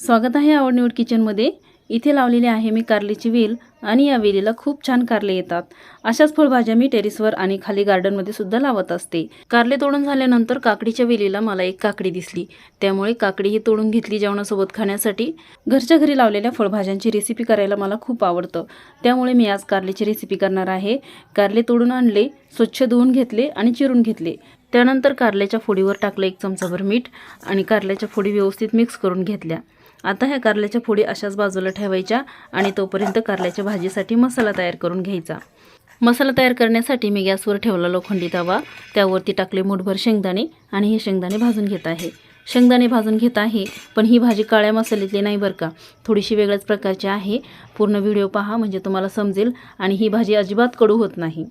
स्वागत आहे आवडनिवड किचनमध्ये. इथे लावलेली आहे मी कारलीची वेल आणि या वेलीला खूप छान कारले येतात. अशाच फळभाज्या मी टेरेसवर आणि खाली गार्डनमध्ये सुद्धा लावत असते. कारले तोडून झाल्यानंतर काकडीच्या वेलीला मला एक काकडी दिसली. त्यामुळे काकडी ही तोडून घेतली जेवणासोबत खाण्यासाठी. घरच्या घरी लावलेल्या फळभाज्यांची रेसिपी करायला मला खूप आवडतं. त्यामुळे मी आज कारलेची रेसिपी करणार आहे. कारले तोडून आणले स्वच्छ धुवून घेतले आणि चिरून घेतले. त्यानंतर कारल्याच्या फोडीवर टाकलं एक चमचाभर मीठ आणि कारल्याच्या फोडी व्यवस्थित मिक्स करून घेतल्या. आता ह्या कारल्याच्या फोडी अशाच बाजूला ठेवायच्या आणि तोपर्यंत कारल्याच्या भाजीसाठी मसाला तयार करून घ्यायचा. मसाला तयार करण्यासाठी मी गॅसवर ठेवला लोखंडी तवा. त्यावरती टाकले मूठभर शेंगदाणे आणि हे शेंगदाणे भाजून घेत आहे. शेंगदाणे भाजून घेत आहे पण ही भाजी काळ्या मसाल्यातली नाही बरं का. थोडीशी वेगळ्याच प्रकारची आहे. पूर्ण व्हिडिओ पहा म्हणजे तुम्हाला समजेल आणि ही भाजी अजिबात कडू होत नाही.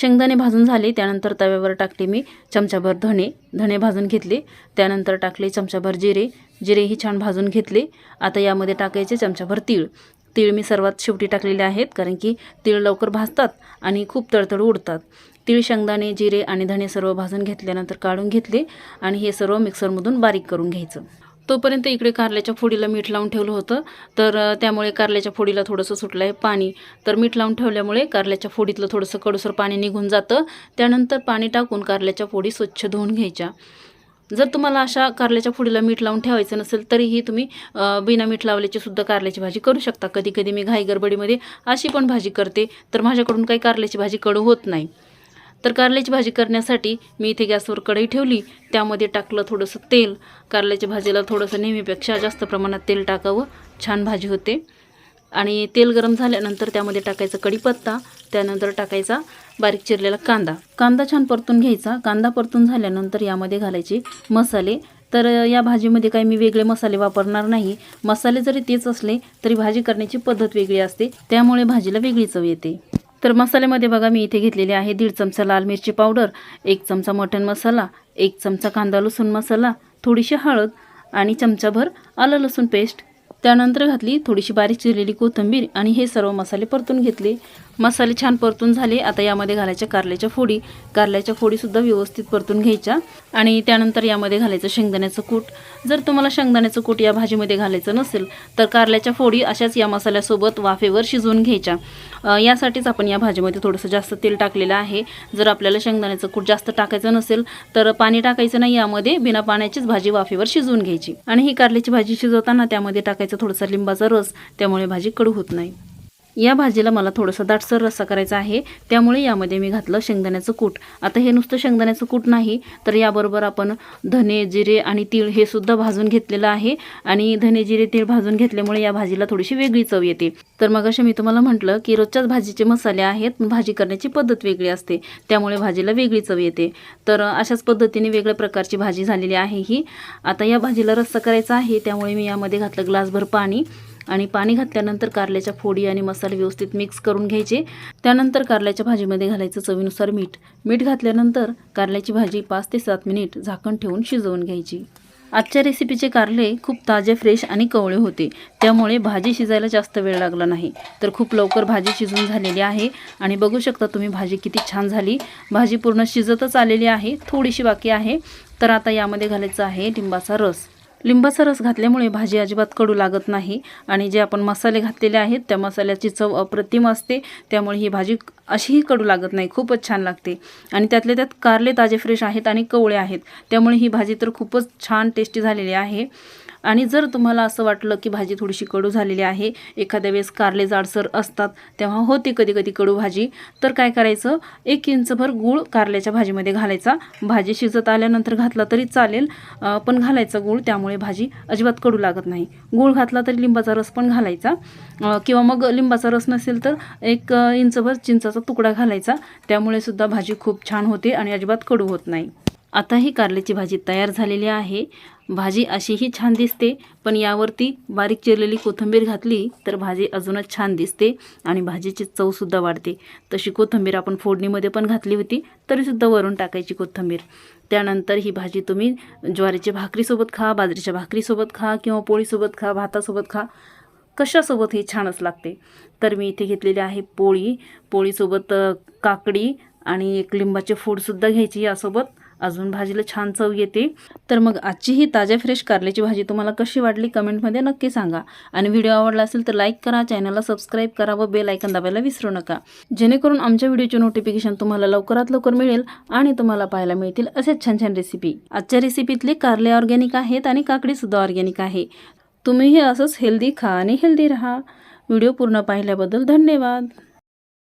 शेंगदाणे भाजून झाले त्यानंतर तव्यावर टाकले मी चमचाभर धणे. धणे भाजून घेतले त्यानंतर टाकले चमचाभर जिरे. जिरेही छान भाजून घेतले. आता यामध्ये टाकायचे चमचाभर तीळ. तीळ मी सर्वात शेवटी टाकलेले आहेत कारण की तीळ लवकर भाजतात आणि खूप तळतळ उडतात. तीळ शेंगदाणे जिरे आणि धणे सर्व भाजून घेतल्यानंतर काढून घेतले आणि हे सर्व मिक्सरमधून बारीक करून घ्यायचं. तोपर्यंत इकडे कारल्याच्या फोडीला मीठ लावून ठेवलं होतं. तर त्यामुळे कारल्याच्या फोडीला थोडंसं सुटलं आहे पाणी. तर मीठ लावून ठेवल्यामुळे कारल्याच्या फोडीतलं थोडंसं कडूसर पाणी निघून जातं. त्यानंतर पाणी टाकून कारल्याच्या फोडी स्वच्छ धुवून घ्यायच्या. जर तुम्हाला अशा कारल्याच्या फोडीला मीठ लावून ठेवायचं नसेल तरीही तुम्ही बिना मीठ लावल्याची सुद्धा कारल्याची भाजी करू शकता. कधी कधी मी घाई गडबडीमध्ये अशी पण भाजी करते तर माझ्याकडून काही कारल्याची भाजी कडू होत नाही. तर कारल्याची भाजी करण्यासाठी मी इथे गॅसवर कढई ठेवली. त्यामध्ये टाकलं थोडंसं तेल. कारल्याच्या भाजीला थोडंसं नेहमीपेक्षा जास्त प्रमाणात तेल टाकावं. छान भाजी होते. आणि तेल गरम झाल्यानंतर त्यामध्ये टाकायचा कढीपत्ता. त्यानंतर टाकायचा बारीक चिरलेला कांदा. कांदा छान परतून घ्यायचा. कांदा परतून झाल्यानंतर यामध्ये घालायचे मसाले. तर या भाजीमध्ये काही मी वेगळे मसाले वापरणार नाही. मसाले जरी तेच असले तरी भाजी करण्याची पद्धत वेगळी असते. त्यामुळे भाजीला वेगळी चव येते. तर मसाल्यामध्ये बघा मी इथे घेतलेले आहे दीड चमचा लाल मिरची पावडर एक चमचा मटण मसाला एक चमचा कांदा लसूण मसाला थोडीशी हळद आणि चमचाभर आलं लसूण पेस्ट. त्यानंतर घातली थोडीशी बारीक चिरलेली कोथिंबीर आणि हे सर्व मसाले परतून घेतले. मसाले छान परतून झाले. आता यामध्ये घालायच्या कारल्याच्या फोडी. कारल्याच्या फोडीसुद्धा व्यवस्थित परतून घ्यायच्या. आणि त्यानंतर यामध्ये घालायचं शेंगदाण्याचं कूट. जर तुम्हाला शेंगदाण्याचं कूट या भाजीमध्ये घालायचं नसेल तर कारल्याच्या फोडी अशाच या मसाल्यासोबत वाफेवर शिजवून घ्यायच्या. यासाठीच आपण या भाजीमध्ये थोडंसं जास्त तेल टाकलेलं आहे. जर आपल्याला शेंगदाण्याचं कूट जास्त टाकायचं नसेल तर पाणी टाकायचं नाही यामध्ये. बिना पाण्याचीच भाजी वाफेवर शिजवून घ्यायची. आणि ही कारल्याची भाजी शिजवताना त्यामध्ये टाकायचं थोडासा लिंबाचा रस. त्यामुळे भाजी कडू होत नाही. या भाजीला मला थोडंसं दाटसर रस्सा करायचा आहे. त्यामुळे यामध्ये मी घातलं शेंगदाण्याचं कूट. आता हे नुसतं शेंगदाण्याचं कूट नाही तर याबरोबर आपण धने जिरे आणि तीळ हे सुद्धा भाजून घेतलेलं आहे. आणि धने जिरे तीळ भाजून घेतल्यामुळे या भाजीला थोडीशी वेगळी चव येते. तर मग मी तुम्हाला म्हटलं की रोजच्याच भाजीचे मसाले आहेत भाजी करण्याची पद्धत वेगळी असते. त्यामुळे भाजीला वेगळी चव येते. तर अशाच पद्धतीने वेगळ्या प्रकारची भाजी झालेली आहे ही. आता या भाजीला रस्सा करायचा आहे त्यामुळे मी यामध्ये घातलं ग्लासभर पाणी. आणि पाणी घातल्यानंतर कारल्याच्या फोडी आणि मसाले व्यवस्थित मिक्स करून घ्यायचे. त्यानंतर कारल्याच्या भाजीमध्ये घालायचं चवीनुसार मीठ. मीठ घातल्यानंतर कारल्याची भाजी पाच ते सात मिनिट झाकण ठेवून शिजवून घ्यायची. आजच्या रेसिपीचे कारले खूप ताजे फ्रेश आणि कवळे होते. त्यामुळे भाजी शिजायला जास्त वेळ लागला नाही. तर खूप लवकर भाजी शिजून झालेली आहे आणि बघू शकता तुम्ही भाजी किती छान झाली. भाजी पूर्ण शिजतच आलेली आहे. थोडीशी बाकी आहे. तर आता यामध्ये घालायचं आहे लिंबाचा रस. लिंबाचा रस घातल्यामुळे भाजी अजिबात कडू लागत नाही आणि जे आपण मसाले घातलेले आहेत त्या मसाल्याची चव अप्रतिम असते. त्यामुळे ही भाजी अशीही कडू लागत नाही खूपच छान लागते. आणि त्यातले त्यात कारले ताजे फ्रेश आहेत आणि कवळे आहेत. त्यामुळे ही भाजी तर खूपच छान टेस्टी झालेली आहे. आणि जर तुम्हाला असं वाटलं की भाजी थोडीशी कडू झालेली आहे एखाद्या वेळेस कारले जाडसर असतात तेव्हा होते कधी कधी कडू भाजी. तर काय करायचं? एक इंचभर गूळ कारल्याच्या भाजीमध्ये घालायचा. भाजी शिजत आल्यानंतर घातला तरी चालेल पण घालायचा गूळ त्यामुळे भाजी अजिबात कडू लागत नाही. गूळ घातला तरी लिंबाचा रस पण घालायचा. किंवा मग लिंबाचा रस नसेल तर एक इंचभर चिंचाचा तुकडा घालायचा. त्यामुळे सुद्धा भाजी खूप छान होते आणि अजिबात कडू होत नाही. आता ही कारल्याची भाजी तयार झालेली आहे. भाजी अशीही छान दिसते पण यावरती बारीक चिरलेली कोथिंबीर घातली तर भाजी अजूनच छान दिसते आणि भाजीची चवसुद्धा वाढते. तशी कोथिंबीर आपण फोडणीमध्ये पण घातली होती तरीसुद्धा वरून टाकायची कोथिंबीर. त्यानंतर ही भाजी तुम्ही ज्वारीच्या भाकरीसोबत खा बाजरीच्या भाकरीसोबत खा किंवा पोळीसोबत खा भातासोबत खा कशासोबत ही छानच लागते. तर मी इथे घेतलेली आहे पोळी. पोळीसोबत काकडी आणि एक लिंबाचे फूडसुद्धा घ्यायची यासोबत. अजून भाजीला छान चव येते. तर मग आजची ही ताज्या फ्रेश कारल्याची भाजी तुम्हाला कशी वाटली कमेंटमध्ये नक्की सांगा. आणि व्हिडिओ आवडला असेल तर लाईक करा चॅनलला सबस्क्राईब करा व बेल ऐकन दाबायला विसरू नका. जेणेकरून आमच्या व्हिडिओचे नोटिफिकेशन तुम्हाला लवकरात लवकर मिळेल आणि तुम्हाला पाहायला मिळतील असेच छान छान रेसिपी. आजच्या रेसिपीतले कारले ऑर्गॅनिक आहेत आणि काकडीसुद्धा ऑर्गॅनिक आहे. तुम्हीही असंच हेल्दी खा आणि हेल्दी राहा. व्हिडिओ पूर्ण पाहिल्याबद्दल धन्यवाद.